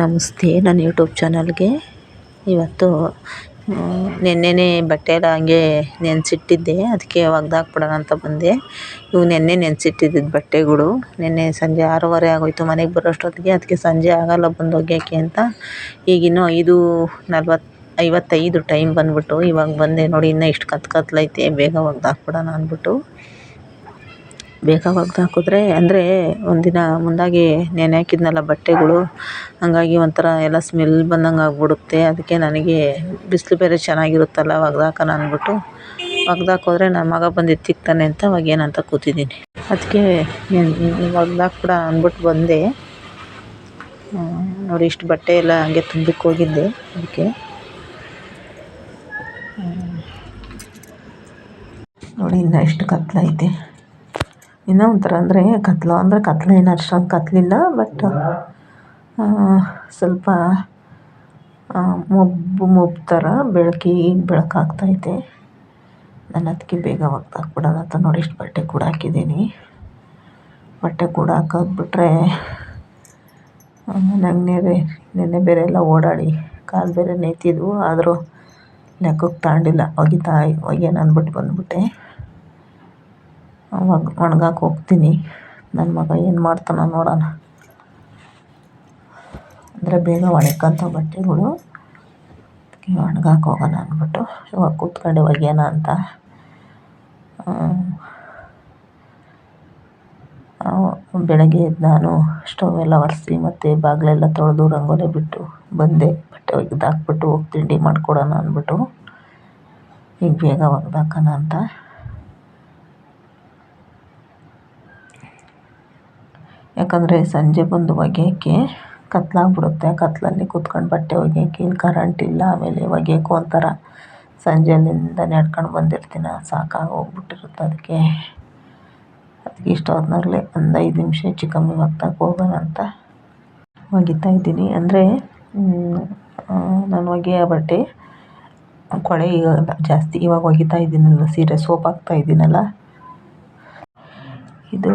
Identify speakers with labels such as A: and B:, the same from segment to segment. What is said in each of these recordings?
A: ನಮಸ್ತೆ, ನನ್ನ ಯೂಟ್ಯೂಬ್ ಚಾನಲ್ಗೆ ಇವತ್ತು ನೆನ್ನೆನೇ ಬಟ್ಟೆ ಎಲ್ಲ ಹಂಗೆ ನೆನೆಸಿಟ್ಟಿದ್ದೆ. ಅದಕ್ಕೆ ಒಗ್ದಾಕ್ಬಿಡೋಣ ಅಂತ ಬಂದೆ. ಇವು ನೆನ್ನೆ ನೆನೆಸಿಟ್ಟಿದ್ದಿದ್ದು ಬಟ್ಟೆಗಳು. ನೆನ್ನೆ ಸಂಜೆ ಆರೂವರೆ ಆಗೋಯ್ತು ಮನೆಗೆ ಬರೋಷ್ಟೊತ್ತಿಗೆ. ಅದಕ್ಕೆ ಸಂಜೆ ಆಗಲ್ಲ ಬಂದು ಅಂತ. ಈಗಿನ್ನೂ ಐದು ನಲ್ವತ್ತು ಐವತ್ತೈದು ಟೈಮ್ ಬಂದ್ಬಿಟ್ಟು ಇವಾಗ ಬಂದೆ ನೋಡಿ, ಇನ್ನೂ ಇಷ್ಟು ಕತ್ ಕತ್ಲೈತೆ, ಬೇಗ ಒಗ್ದಾಕ್ಬಿಡೋಣ ಅಂದ್ಬಿಟ್ಟು. ಬೇಗ ಒಗ್ದು ಹಾಕಿದ್ರೆ, ಅಂದರೆ ಒಂದಿನ ಮುಂದಾಗಿ ನೆನೆ ಹಾಕಿದ್ನಲ್ಲ ಬಟ್ಟೆಗಳು, ಹಾಗಾಗಿ ಒಂಥರ ಎಲ್ಲ ಸ್ಮೆಲ್ ಬಂದಂಗೆ ಆಗ್ಬಿಡುತ್ತೆ. ಅದಕ್ಕೆ ನನಗೆ ಬಿಸಿಲು ಬೇರೆ ಚೆನ್ನಾಗಿರುತ್ತಲ್ಲ ಒಗ್ದು ಹಾಕೋಣ ಅಂದ್ಬಿಟ್ಟು. ಒಗ್ದು ಹಾಕೋದ್ರೆ ನನ್ನ ಮಗ ಬಂದು ಎತ್ತಿಕ್ತಾನೆ ಅಂತ ಅವಾಗ ಏನಂತ ಕೂತಿದ್ದೀನಿ. ಅದಕ್ಕೆ ಒಗ್ದು ಹಾಕ್ಬಿಡ ಅಂದ್ಬಿಟ್ಟು ಬಂದೆ. ನೋಡಿ ಇಷ್ಟು ಬಟ್ಟೆ ಎಲ್ಲ ಹಂಗೆ ತುಂಬಕ್ಕೆ ಹೋಗಿದ್ದೆ ಅದಕ್ಕೆ. ನೋಡಿ ಇನ್ನು ಎಷ್ಟು ಕತ್ಲೈತೆ ಇನ್ನೂ ಒಂಥರ ಅಂದರೆ ಕತ್ಲು ಅಂದರೆ ಕತ್ಲು ಏನು ಅಷ್ಟೊಂದು ಕತ್ಲಿಲ್ಲ ಬಟ್ ಸ್ವಲ್ಪ ಮೊಬ್ಬು ಮೊಬ್ಬು ಥರ ಬೆಳಕಾಗ್ತಾ ಬೆಳಕಾಗ್ತೈತೆ ನಾನು ಅದಕ್ಕೆ ಬೇಗ ಒಗ್ದಾಕ್ಬಿಡೋಣ ಅಂತ ನೋಡಿ ಇಷ್ಟು ಬಟ್ಟೆ ಕೂಡ ಹಾಕಿದ್ದೀನಿ. ಬಟ್ಟೆ ಕೂಡ ಹಾಕೋದ್ಬಿಟ್ರೆ ನಂಗೆ ನೆನ್ನೆ ಬೇರೆ ಎಲ್ಲ ಓಡಾಡಿ, ಕಾಲು ಬೇರೆ ನೇಯ್ತಿದ್ವು ಆದರೂ ಲೆಕ್ಕಕ್ಕೆ ತಾಂಡಿಲ್ಲ. ಒಗಿತಾ, ಒಗ್ಯೋಣ ಅಂದ್ಬಿಟ್ಟು ಬಂದುಬಿಟ್ಟೆ. ಅವಾಗ ಒಣ್ಗಾಕೆ ಹೋಗ್ತೀನಿ. ನನ್ನ ಮಗ ಏನು ಮಾಡ್ತಾನೆ ನೋಡೋಣ. ಅಂದರೆ ಬೇಗ ಒಣಕ್ಕಂಥ ಬಟ್ಟೆಗಳು ಒಣಗಾಕೆ ಹೋಗೋಣ ಅಂದ್ಬಿಟ್ಟು ಇವಾಗ ಕೂತ್ಕೊಂಡು ಒಗ್ಯೋಣ ಅಂತ. ಬೆಳಗ್ಗೆ ಎದ್ದು ನಾನು ಸ್ಟವ್ ಎಲ್ಲ ಒರೆಸಿ ಮತ್ತು ಬಾಗಿಲೆಲ್ಲ ತೊಳೆದು ರಂಗೋಲಿ ಬಿಟ್ಟು ಬಂದೆ. ಬಟ್ಟೆ ಒಗೆದಾಕ್ಬಿಟ್ಟು ಹೋಗಿ ತಿಂಡಿ ಮಾಡಿಕೊಡೋಣ ಅಂದ್ಬಿಟ್ಟು. ಈಗ ಬೇಗ ಒಗ್ದಾಕೋಣ ಅಂತ. ಯಾಕಂದರೆ ಸಂಜೆ ಬಂದು ಒಗೆಯೋಕ್ಕೆ ಕತ್ಲಾಗ್ಬಿಡುತ್ತೆ. ಕತ್ತಲಲ್ಲಿ ಕೂತ್ಕೊಂಡು ಬಟ್ಟೆ ಒಗೆಯೋಕ್ಕೆ ಇಲ್ಲಿ ಕರೆಂಟ್ ಇಲ್ಲ, ಆಮೇಲೆ ಒಗೆಯೋಕ್ಕೂ ಒಂಥರ ಸಂಜೆ ಅಲ್ಲಿಂದ ನಡ್ಕೊಂಡು ಬಂದಿರ್ತೀನಿ ಸಾಕಾಗಿ ಹೋಗ್ಬಿಟ್ಟಿರುತ್ತೆ ಅದಕ್ಕೆ ಅದಕ್ಕೆ ಇಷ್ಟೊತ್ತಿನಾಗಲೇ ಒಂದು ಐದು ನಿಮಿಷ ಹೆಚ್ಚು ಕಮ್ಮಿ ಒಗ್ತಾಕೆ ಹೋಗೋಣ ಅಂತ ಒಗಿತಾ ಇದ್ದೀನಿ. ಅಂದರೆ ನಾನು ಒಗೆಯೋ ಬಟ್ಟೆ ಕೊಳೆ ಈಗ ಜಾಸ್ತಿ ಇವಾಗ ಒಗಿತಾ ಇದ್ದೀನಲ್ಲ, ಸೀರೆ ಸೋಪ್ ಹಾಕ್ತಾ ಇದ್ದೀನಲ್ಲ ಇದು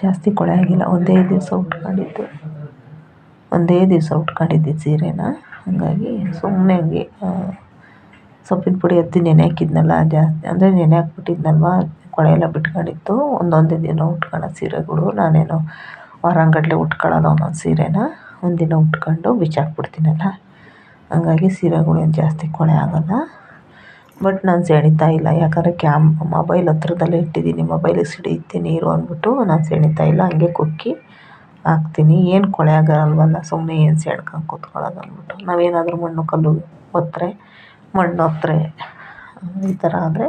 A: ಜಾಸ್ತಿ ಕೊಳೆ ಆಗಿಲ್ಲ. ಒಂದೇ ದಿವಸ ಉಟ್ಕೊಂಡಿದ್ದು. ಒಂದೇ ದಿವಸ ಉಟ್ಕೊಂಡಿದ್ದು ಸೀರೆನ. ಹಾಗಾಗಿ ಸುಮ್ಮನೆ ಹಂಗೆ ಸೊಪ್ಪಿನ ಪುಡಿ ಹತ್ತಿ ನೆನೆ ಹಾಕಿದ್ನಲ್ಲ, ಜಾಸ್ತಿ, ಅಂದರೆ ನೆನೆ ಹಾಕ್ಬಿಟ್ಟಿದ್ನಲ್ವ, ಕೊಳೆ ಎಲ್ಲ ಬಿಟ್ಕೊಂಡಿತ್ತು. ಒಂದೊಂದೇ ದಿನ ಉಟ್ಕೊಳ್ಳೋ ಸೀರೆಗಳು. ನಾನೇನು ವಾರಾಂಗಟ್ಲೆ ಉಟ್ಕೊಳ್ಳೋದು ಒಂದೊಂದು ಸೀರೆನ ಒಂದಿನ ಉಟ್ಕೊಂಡು ಬಿಚ್ಚಾಕ್ಬಿಡ್ತೀನಲ್ಲ. ಹಂಗಾಗಿ ಸೀರೆಗಳು ಏನು ಜಾಸ್ತಿ ಕೊಳೆ ಆಗೋಲ್ಲ. ಬಟ್ ನಾನು ಸೆಳೀತಾ ಇಲ್ಲ. ಯಾಕಂದರೆ ಕ್ಯಾಮ್ ಮೊಬೈಲ್ ಹತ್ರದಲ್ಲೇ ಇಟ್ಟಿದ್ದೀನಿ. ಮೊಬೈಲಿಗೆ ಸಿಡಿಯುತ್ತೆ ನೀರು ಅಂದ್ಬಿಟ್ಟು ನಾನು ಸೆಳೀತಾ ಇಲ್ಲ. ಹಂಗೆ ಕುಕ್ಕಿ ಹಾಕ್ತೀನಿ. ಏನು ಕೊಳೆ ಆಗಲ್ವಲ್ಲ ಸುಮ್ಮನೆ ಏನು ಸೆಳ್ಕೊಂಡು ಕೂತ್ಕೊಳ್ಳೋದು ಅಂದ್ಬಿಟ್ಟು. ನಾವೇನಾದರೂ ಮಣ್ಣು ಕಲ್ಲು ಒತ್ತರೆ ಮಣ್ಣು ಒತ್ತರೆ ಈ ಥರ ಆದರೆ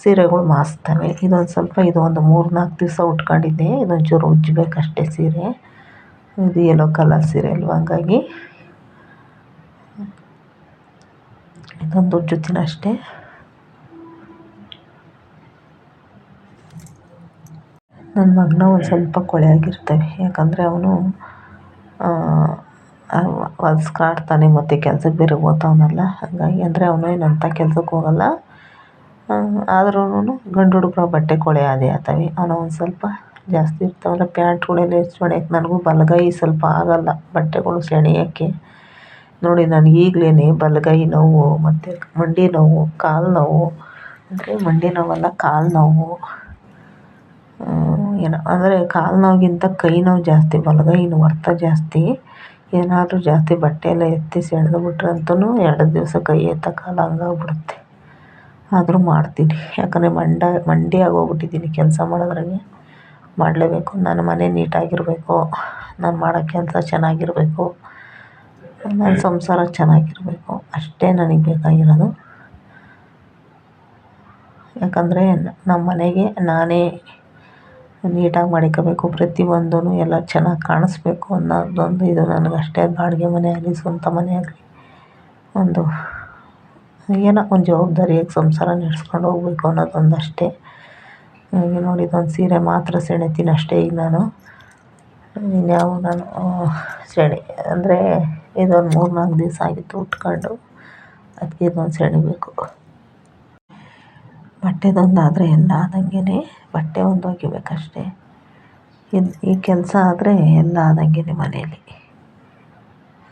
A: ಸೀರೆಗಳು ಮಾಸ್ತವೆ. ಇದೊಂದು ಸ್ವಲ್ಪ, ಇದು ಒಂದು ಮೂರು ನಾಲ್ಕು ದಿವಸ ಉಟ್ಕೊಂಡಿದ್ದೆ. ಇದೊಂಚೂರು ಉಜ್ಜಬೇಕಷ್ಟೇ ಸೀರೆ. ಇದು ಯೆಲ್ಲೋ ಕಲರ್ ಸೀರೆ ಅಲ್ವ? ಹಂಗಾಗಿ ಇದೊಂದು ಜೊತಿನ ಅಷ್ಟೇ. ನನ್ನ ಮಗನ ಒಂದು ಸ್ವಲ್ಪ ಕೊಳೆ ಆಗಿರ್ತವೆ. ಯಾಕಂದರೆ ಅವನು ಹೊಲ್ಸ್ಕಾಡ್ತಾನೆ ಮತ್ತು ಕೆಲ್ಸಕ್ಕೆ ಬೇರೆ ಓದ್ತಾವನಲ್ಲ ಹಾಗಾಗಿ ಅಂದರೆ ಅವನು ಅಂಥ ಕೆಲ್ಸಕ್ಕೆ ಹೋಗಲ್ಲ. ಆದ್ರೂ ಗಂಡು ಹುಡುಗರ ಬಟ್ಟೆ ಕೊಳೆ ಅದೇ ಆಗ್ತವೆ. ಅವನು ಒಂದು ಸ್ವಲ್ಪ ಜಾಸ್ತಿ ಇರ್ತಾವಲ್ಲ. ಪ್ಯಾಂಟ್ಗಳೆಲ್ಲ ಹೊಡ್ಯಕ್ಕೆ ನನಗೂ ಬಲಗೈ ಸ್ವಲ್ಪ ಆಗಲ್ಲ ಬಟ್ಟೆಗಳು ಸೆಳೆಯೋಕ್ಕೆ ನೋಡಿ ನನಗೆ ಈಗಲೇ ಬಲಗೈ ನೋವು, ಮತ್ತು ಮಂಡಿ ನೋವು, ಕಾಲು ನೋವು, ಅಂದರೆ ಮಂಡಿ ನೋವಲ್ಲ, ಕಾಲು ನೋವು ಏನೋ, ಅಂದರೆ ಕಾಲು ನೋವಿಗಿಂತ ಕೈ ನೋವು ಜಾಸ್ತಿ, ಬಲಗೈ ವರ್ತ ಜಾಸ್ತಿ. ಏನಾದರೂ ಜಾಸ್ತಿ ಬಟ್ಟೆ ಎಲ್ಲ ಎತ್ತಿ ಸೆಳೆದ್ಬಿಟ್ರಂತೂ ಎರಡು ದಿವಸ ಕೈ ಕಾಲ ಹಂಗಾಗ್ಬಿಡುತ್ತೆ. ಆದರೂ ಮಾಡ್ತೀನಿ. ಯಾಕಂದರೆ ಮಂಡ, ಮಂಡಿ ಆಗೋಗ್ಬಿಟ್ಟಿದ್ದೀನಿ ಕೆಲಸ ಮಾಡೋದ್ರಾಗೆ ಮಾಡಲೇಬೇಕು. ನನ್ನ ಮನೆ ನೀಟಾಗಿರಬೇಕು. ನಾನು ಮಾಡೋ ಕೆಲಸ ಚೆನ್ನಾಗಿರಬೇಕು. ನನ್ನ ಸಂಸಾರ ಚೆನ್ನಾಗಿರಬೇಕು. ಅಷ್ಟೇ ನನಗೆ ಬೇಕಾಗಿರೋದು. ಯಾಕಂದರೆ ನಮ್ಮ ಮನೆಗೆ ನಾನೇ ನೀಟಾಗಿ ಮಾಡ್ಕೋಬೇಕು. ಪ್ರತಿಯೊಂದೂ ಎಲ್ಲ ಚೆನ್ನಾಗಿ ಕಾಣಿಸ್ಬೇಕು ಅನ್ನೋದೊಂದು ಇದು ನನಗಷ್ಟೇ. ಬಾಡಿಗೆ ಮನೆ ಆಗಲಿ, ಸ್ವಂತ ಮನೆ ಆಗಲಿ. ಒಂದು ಏನೋ ಒಂದು ಜವಾಬ್ದಾರಿಯಾಗಿ ಸಂಸಾರ ನಡೆಸ್ಕೊಂಡು ಹೋಗ್ಬೇಕು ಅನ್ನೋದೊಂದು ಅಷ್ಟೇ ಹಾಗೆ ನೋಡಿ ಇದೊಂದು ಸೀರೆ ಮಾತ್ರ ಸೆಳಿತೀನಿ ಅಷ್ಟೇ ಈಗ ನಾನು. ಇನ್ಯಾವ ನಾನು ಸೆಣೆ ಅಂದರೆ ಇದೊಂದು ಮೂರು ನಾಲ್ಕು ದಿವಸ ಆಗಿತ್ತು ಉಟ್ಕೊಂಡು ಅದಕ್ಕೆ ಇದೊಂದು ಸೆಳಿಬೇಕು ಬಟ್ಟೆದೊಂದು ಆದರೆ ಎಲ್ಲ ಆದಂಗೆ ಬಟ್ಟೆ ಒಂದು ಒಗಿಬೇಕಷ್ಟೇ. ಇದು ಈ ಕೆಲಸ ಆದರೆ ಎಲ್ಲ ಆದಂಗೆ ಮನೆಯಲ್ಲಿ.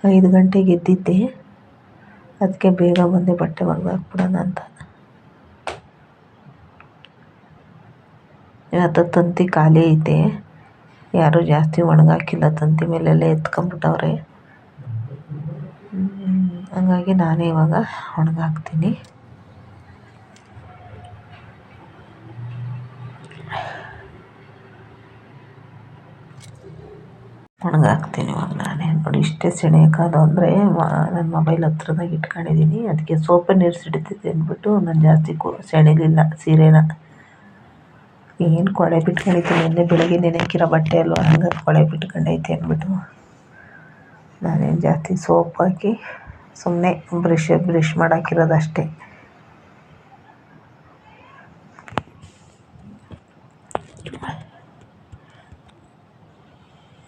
A: ಐದು ಗಂಟೆಗೆ ಎದ್ದಿದ್ದೆ ಅದಕ್ಕೆ ಬೇಗ ಬಂದೆ ಬಟ್ಟೆ ಒಗ್ದಾಕ್ಬಿಡೋಣ ಅಂತ. ಇವತ್ತು ತಂತಿ ಖಾಲಿ ಐತೆ, ಯಾರೂ ಜಾಸ್ತಿ ಒಣಗಾಕಿಲ್ಲ, ತಂತಿ ಮೇಲೆಲ್ಲ ಎತ್ಕೊಂಬಿಟ್ಟವ್ರೆ ಹಂಗಾಗಿ ನಾನೇ ಇವಾಗ ಒಣಗಾಕ್ತೀನಿ. ಒಣಗಾಕ್ತೀನಿ ಇವಾಗ ನಾನೇ. ನೋಡಿ, ಇಷ್ಟೇ ಸೆಳೆಯೋಕ್ಕಾದು ಅಂದರೆ ನನ್ನ ಮೊಬೈಲ್ ಹತ್ರದಾಗ ಇಟ್ಕೊಂಡಿದ್ದೀನಿ ಅದಕ್ಕೆ ಸೋಪ ನೀರು ಸಿಡಿತೈತೆ ಅಂದ್ಬಿಟ್ಟು ನಾನು ಜಾಸ್ತಿ ಕೊ, ಸೆಣೆಲಿಲ್ಲ, ಸೀರೆನ. ಏನು ಕೊಳೆ ಬಿಟ್ಕೊಂಡೈತೆ ನಿನ್ನೆ ಬೆಳಗ್ಗೆ ನೆನೆಕ್ಕಿರೋ ಬಟ್ಟೆ ಅಲ್ವಾ? ಹಂಗಾಗಿ ಕೊಳೆ ಬಿಟ್ಕೊಂಡೈತೆ ಅಂದ್ಬಿಟ್ಟು. ನಾನೇನು ಜಾಸ್ತಿ ಸೋಪ್ ಹಾಕಿ ಸುಮ್ಮನೆ ಬ್ರಷ್ ಬ್ರಷ್ ಮಾಡಾಕಿರೋದು ಅಷ್ಟೇ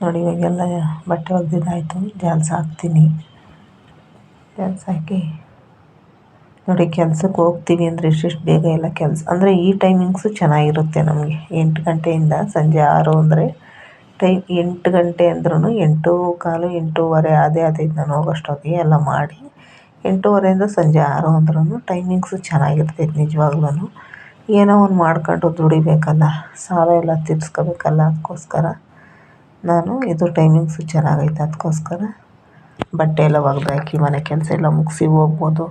A: ನೋಡಿ, ಇವಾಗೆಲ್ಲ ಬಟ್ಟೆ ಒಗ್ದಿದ್ದಾಯಿತು. ಜಾಲ್ಸ ಹಾಕ್ತೀನಿ. ಜಾಲ್ಸ ಹಾಕಿ ನೋಡಿ, ಕೆಲ್ಸಕ್ಕೆ ಹೋಗ್ತೀವಿ ಅಂದರೆ ಇಷ್ಟಿಷ್ಟು ಬೇಗ ಎಲ್ಲ ಕೆಲಸ ಅಂದರೆ ಈ ಟೈಮಿಂಗ್ಸು ಚೆನ್ನಾಗಿರುತ್ತೆ ನಮಗೆ. ಎಂಟು ಗಂಟೆಯಿಂದ ಸಂಜೆ ಆರು ಅಂದರೆ ಟೈಮ್ ಎಂಟು ಗಂಟೆ ಅಂದ್ರೂ ಎಂಟು ಕಾಲು, ಎಂಟೂವರೆ ಅದೇ ಆದೈತೆ ನಾನು ಹೋಗೋಷ್ಟೊತ್ತಿಗೆ ಎಲ್ಲ ಮಾಡಿ ಎಂಟೂವರೆಯಿಂದ ಸಂಜೆ ಆರು ಅಂದ್ರೂ ಟೈಮಿಂಗ್ಸು ಚೆನ್ನಾಗಿರ್ತೈತೆ ನಿಜವಾಗ್ಲೂ ಏನೋ ಒಂದು ಮಾಡ್ಕೊಂಡು ದುಡಿಬೇಕಲ್ಲ, ಸಾಲ ಎಲ್ಲ ತೀರ್ಸ್ಕೋಬೇಕಲ್ಲ ಅದಕ್ಕೋಸ್ಕರ. ನಾನು ಇದು ಟೈಮಿಂಗ್ಸು ಚೆನ್ನಾಗೈತೆ ಅದಕ್ಕೋಸ್ಕರ. ಬಟ್ಟೆ ಎಲ್ಲ ಒಗ್ದಾಕಿ, ಮನೆ ಕೆಲಸ ಎಲ್ಲ ಮುಗಿಸಿ ಹೋಗ್ಬೋದು.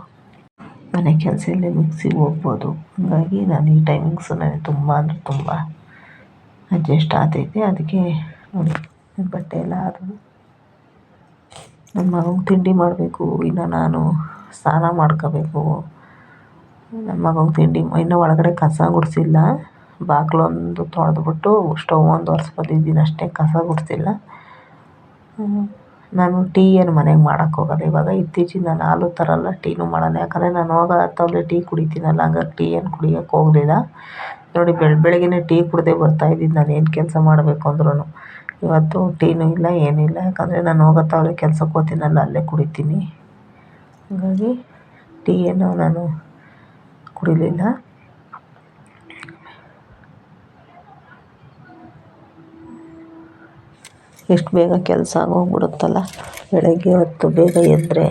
A: ಮನೆ ಕೆಲಸ ಎಲ್ಲ ಮುಗಿಸಿ ಹೋಗ್ಬೋದು. ಹಾಗಾಗಿ ನಾನು ಈ ಟೈಮಿಂಗ್ಸು ನನಗೆ ತುಂಬ ಅಂದರೆ ತುಂಬ ಅಡ್ಜಸ್ಟ್ ಆಗ್ತೈತೆ ಅದಕ್ಕೆ ನೋಡಿ ಬಟ್ಟೆ ಎಲ್ಲ ಆದವು ನನ್ನ ಮಗಂಗೆ ತಿಂಡಿ ಮಾಡಬೇಕು, ಇನ್ನು ನಾನು ಸ್ನಾನ ಮಾಡ್ಕೋಬೇಕು. ನನ್ನ ಮಗಂಗೆ ತಿಂಡಿ ಇನ್ನು ಒಳಗಡೆ ಕಸ ಗುಡಿಸಿಲ್ಲ. ಬಾಗಿಲೊಂದು ತೊಳೆದ್ಬಿಟ್ಟು ಸ್ಟವ್ ಒಂದು ಒರೆಸ್ಕೊಂಡಿದ್ದೀನಿ ಅಷ್ಟೇ, ಕಸ ಗುಡಿಸಿಲ್ಲ. ನಾನು ಟೀ ಏನು ಮನೆಗೆ ಮಾಡೋಕ್ಕೆ ಹೋಗೋದು ಇವಾಗ. ಇತ್ತೀಚಿಗೆ ನಾನು ಹಾಲು ತರಲ್ಲ, ಟೀನೂ ಮಾಡಲ್ಲ. ಯಾಕಂದರೆ ನಾನು ಹೋಗೋ ಹೊತ್ತಲ್ಲಿ ಟೀ ಕುಡಿತೀನಲ್ಲ, ಹಂಗಾಗಿ ಟೀ ಏನು ಕುಡಿಯೋಕ್ಕೆ ಹೋಗಲಿಲ್ಲ. ನೋಡಿ, ಬೆಳ ಬೆಳಗ್ಗೆನೇ ಟೀ ಕುಡ್ದೇ ಬರ್ತಾಯಿದ್ದೀನಿ ನಾನು ಏನು ಕೆಲಸ ಮಾಡಬೇಕು ಅಂದ್ರೂ ಇವತ್ತು ಟೀನೂ ಇಲ್ಲ ಏನಿಲ್ಲ ಯಾಕಂದರೆ ನಾನು ಹೋಗೋ ಕೆಲ್ಸಕ್ಕೆ ಹೋಗ್ತೀನಲ್ಲ, ಅಲ್ಲೇ ಕುಡಿತೀನಿ. ಹಾಗಾಗಿ ಟೀ ಏನು ನಾನು ಕುಡಿಲಿಲ್ಲ. ಎಷ್ಟು ಬೇಗ ಕೆಲಸ ಆಗೋಗ್ಬಿಡುತ್ತಲ್ಲ, ಬೆಳಗ್ಗೆ ಹೊತ್ತು ಬೇಗ ಎದ್ದರೆ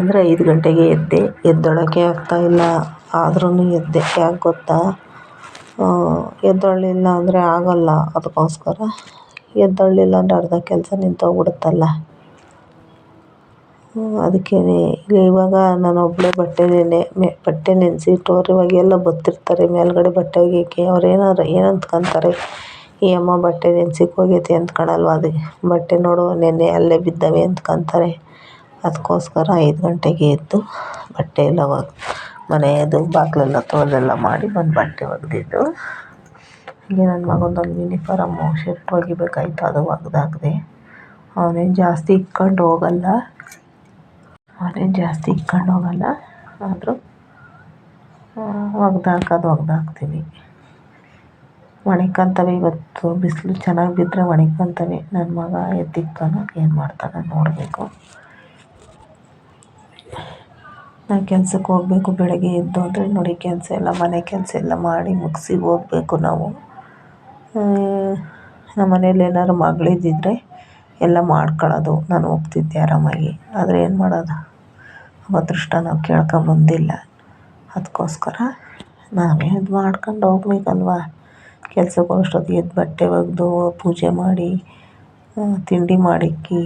A: ಅಂದರೆ ಐದು ಗಂಟೆಗೆ ಎದ್ದೆ, ಎದ್ದೊಳಕ್ಕೆ ಆಗ್ತಾಯಿಲ್ಲ ಆದ್ರೂ ಎದ್ದೆ. ಯಾಕೆ ಗೊತ್ತಾ? ಎದ್ದೊಳ್ಳಿಲ್ಲ ಅಂದರೆ ಆಗೋಲ್ಲ. ಅದಕ್ಕೋಸ್ಕರ ಎದ್ದೇಳಲಿಲ್ಲ ಅಂದರೆ ಅರ್ಧ ಕೆಲಸ ನಿಂತೋಗ್ಬಿಡುತ್ತಲ್ಲ? ಅದಕ್ಕೇ ಇವಾಗ ನಾನು ಬಟ್ಟೆ ನೆನೆ, ಮೆ, ಬಟ್ಟೆ ಇವಾಗ ಇವಾಗೆಲ್ಲ ಬತ್ತಿರ್ತಾರೆ. ಮೇಲ್ಗಡೆ ಬಟ್ಟೆ ಒಗೆಯೋಕ್ಕೆ. ಅವ್ರು ಏನಾರು ಏನು ಅಂದ್ಕೊಂತಾರೆ ಈ ಅಮ್ಮ, ಬಟ್ಟೆ ನೆನ್ಸಿಕ್ಕೆ ಹೋಗೈತೆ ಅಂದ್ಕೊಳಲ್ವ ಅದು ಬಟ್ಟೆ ನೋಡು ನೆನ್ನೆ ಅಲ್ಲೇ ಬಿದ್ದವೆ ಅಂದ್ಕೊಂತಾರೆ ಅದಕ್ಕೋಸ್ಕರ ಐದು ಗಂಟೆಗೆ ಎದ್ದು ಬಟ್ಟೆ ಎಲ್ಲ ಒಗ್ ಮನೆಯದು ಬಾಗಿಲೆಲ್ಲ ತೊಳೆದೆಲ್ಲ ಮಾಡಿ ಬಂದು ಬಟ್ಟೆ ಒಗೆದಿದ್ದು. ಹಾಗೆ ನನ್ನ ಮಗಂದೊಂದು ಯೂನಿಫಾರಮ್ಮು ಶರ್ಟ್ ಒಗಿಬೇಕಾಯ್ತು ಅದು ಒಗ್ದಾಕಿದೆ ಅವನೇನು ಜಾಸ್ತಿ ಇಕ್ಕೊಂಡು ಹೋಗಲ್ಲ. ಅವನೇನು ಜಾಸ್ತಿ ಇಕ್ಕೊಂಡು ಹೋಗಲ್ಲ. ಆದರೂ ಒಗೆದಾಕೋದು ಒಗ್ದಾಕ್ತೀನಿ ಒಣಕಂತವೆ ಇವತ್ತು. ಬಿಸಿಲು ಚೆನ್ನಾಗಿ ಬಿದ್ದರೆ ಒಣಕಂತವೆ ನನ್ನ ಮಗ ಎತ್ತಿಕ್ತಾನೋ ಏನು ಮಾಡ್ತಾನೆ ನೋಡಬೇಕು. ನಾನು ಕೆಲ್ಸಕ್ಕೆ ಹೋಗಬೇಕು ಬೆಳಗ್ಗೆ ಎದ್ದು ಅಂದರೆ ನೋಡಿ ಕೆಲಸ ಎಲ್ಲ, ಮನೆ ಕೆಲಸ ಎಲ್ಲ ಮಾಡಿ ಮುಗಿಸಿ ಹೋಗ್ಬೇಕು ನಾವು. ನಮ್ಮ ಮನೇಲಿ ಏನಾದ್ರು ಮಗಳಿದ್ದಿದ್ರೆ ಎಲ್ಲ ಮಾಡ್ಕೊಳ್ಳೋದು. ನಾನು ಹೋಗ್ತಿದ್ದೆ ಆರಾಮಾಗಿ. ಆದರೆ ಏನು ಮಾಡೋದು? ಅದೃಷ್ಟ ನಾವು ಕೇಳ್ಕೊಂಬಂದಿಲ್ಲ ಅದಕ್ಕೋಸ್ಕರ ನಾವೇ ಇದು ಮಾಡ್ಕೊಂಡು ಹೋಗ್ಬೇಕಲ್ವ? ಕೆಲ್ಸಕ್ಕೆ ಅಷ್ಟೊತ್ತಿಗೆ ಎದ್ದು ಬಟ್ಟೆ ಒಗೆದು, ಪೂಜೆ ಮಾಡಿ ತಿಂಡಿ ಮಾಡಿಕ್ಕಿ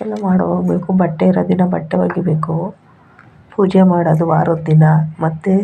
A: ಎಲ್ಲ ಮಾಡಿ ಹೋಗ್ಬೇಕು. ಬಟ್ಟೆ ಇರೋ ದಿನ ಬಟ್ಟೆ ಒಗಿಬೇಕು. ಪೂಜೆ ಮಾಡೋದು ವಾರದ ದಿನ. ಮತ್ತು